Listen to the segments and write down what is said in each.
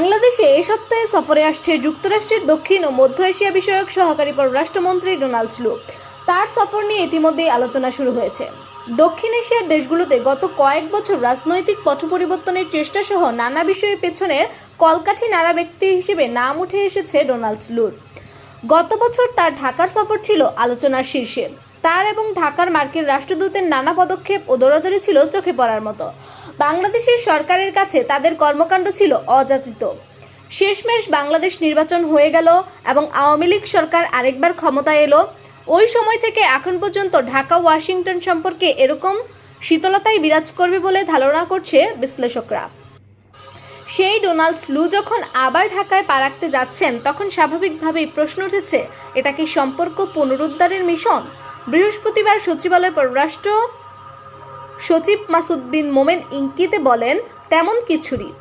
বাংলাদেশে এ সপ্তাহে সফরে আসছে যুক্তরাষ্ট্রের দক্ষিণ ও মধ্য এশিয়া বিষয়ক সহকারী পররাষ্ট্রমন্ত্রী ডোনাল্ড লু তার সফর নিয়ে ইতিমধ্যেই আলোচনা শুরু হয়েছে। দক্ষিণ এশিয়ার দেশগুলোতে গত কয়েক বছর রাজনৈতিক পথ পরিবর্তনের চেষ্টা সহ নানা বিষয়ের পেছনে কলকাঠি নানা ব্যক্তি হিসেবে নাম উঠে এসেছে ডোনাল্ড লুর গত বছর তার ঢাকার সফর ছিল আলোচনার শীর্ষে। তার এবং ঢাকার মার্কিন রাষ্ট্রদূতের নানা পদক্ষেপ ও দৌড়াদৌড়ি ছিল চোখে পড়ার মতো। বাংলাদেশের সরকারের কাছে তাদের কর্মকাণ্ড ছিল অযাচিত। শেষমেশ বাংলাদেশ নির্বাচন হয়ে গেল এবং আওয়ামী লীগ সরকার আরেকবার ক্ষমতায় এলো। ওই সময় থেকে এখন পর্যন্ত ঢাকা, ওয়াশিংটন সম্পর্কে এরকম শীতলতাই বিরাজ করবে বলে ধারণা করছে বিশ্লেষকরা। সেই ডোনাল্ড লু যখন আবার ঢাকায় পা রাখতে যাচ্ছেন, তখন স্বাভাবিকভাবেই প্রশ্ন উঠেছে, এটা কি সম্পর্ক পুনরুদ্ধারের মিশন? বৃহস্পতিবার সচিবালয় পররাষ্ট্র সচিব মাসুদ্দিন মোমেন ইঙ্কিতে বলেন, তেমন কিছুরই।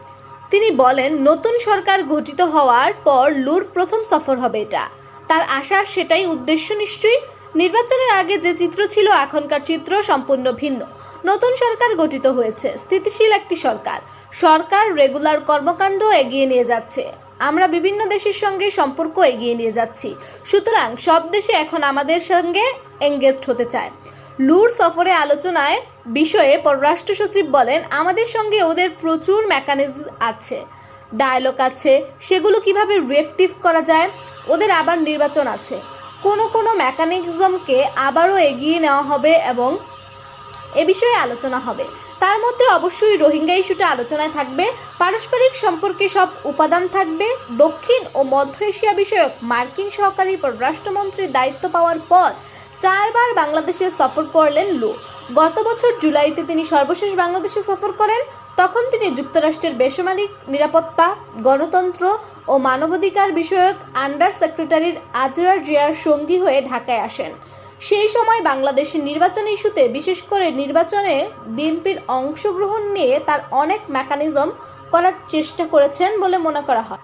তিনি বলেন, নতুন সরকার গঠিত হওয়ার পর লুর প্রথম সফর হবে এটা। তার আশার সেটাই উদ্দেশ্য নিশ্চয়ই। নির্বাচনের আগে যে চিত্র ছিল, এখনকার চিত্র সম্পূর্ণ ভিন্ন। নতুন সরকার গঠিত হয়েছে, স্থিতিশীল একটি সরকার। সরকার রেগুলার কর্মকাণ্ড এগিয়ে নিয়ে যাচ্ছে। আমরা বিভিন্ন দেশের সঙ্গে সম্পর্ক এগিয়ে নিয়ে যাচ্ছি। সুতরাং সব দেশে এখন আমাদের সঙ্গে এঙ্গেজড হতে চায়। লুর সফরে আলোচনায় বিষয়ে পররাষ্ট্র সচিব বলেন, আমাদের সঙ্গে ওদের প্রচুর মেকানিজম আছে। ডায়লগ আছে, সেগুলো কীভাবে রিয়েক্টিভ করা যায়, ওদের আবার নির্বাচন আছে। কোনো কোনো মেকানিজমকে আবারও এগিয়ে নেওয়া হবে এবং এ বিষয়ে আলোচনা হবে। তার মধ্যে অবশ্যই রোহিঙ্গা ইস্যুটা আলোচনায় থাকবে। পারস্পরিক সম্পর্কে সব উপাদান থাকবে। দক্ষিণ ও মধ্য এশিয়া বিষয়ক মার্কিন সহকারী পররাষ্ট্রমন্ত্রীর দায়িত্ব পাওয়ার পর চারবার বাংলাদেশে সফর করলেন লু। গত বছর জুলাইতে তিনি সর্বশেষ বাংলাদেশে সফর করেন। তখন তিনি যুক্তরাষ্ট্রের বেসামরিক নিরাপত্তা, গণতন্ত্র ও মানবাধিকার বিষয়ক আন্ডার সেক্রেটারির আজরার জিয়ার সঙ্গী হয়ে ঢাকায় আসেন। সেই সময় বাংলাদেশের নির্বাচন ইস্যুতে বিশেষ করে নির্বাচনে বিএনপির অংশগ্রহণ নিয়ে তার অনেক মেকানিজম করার চেষ্টা করেছেন বলে মনে করা হয়।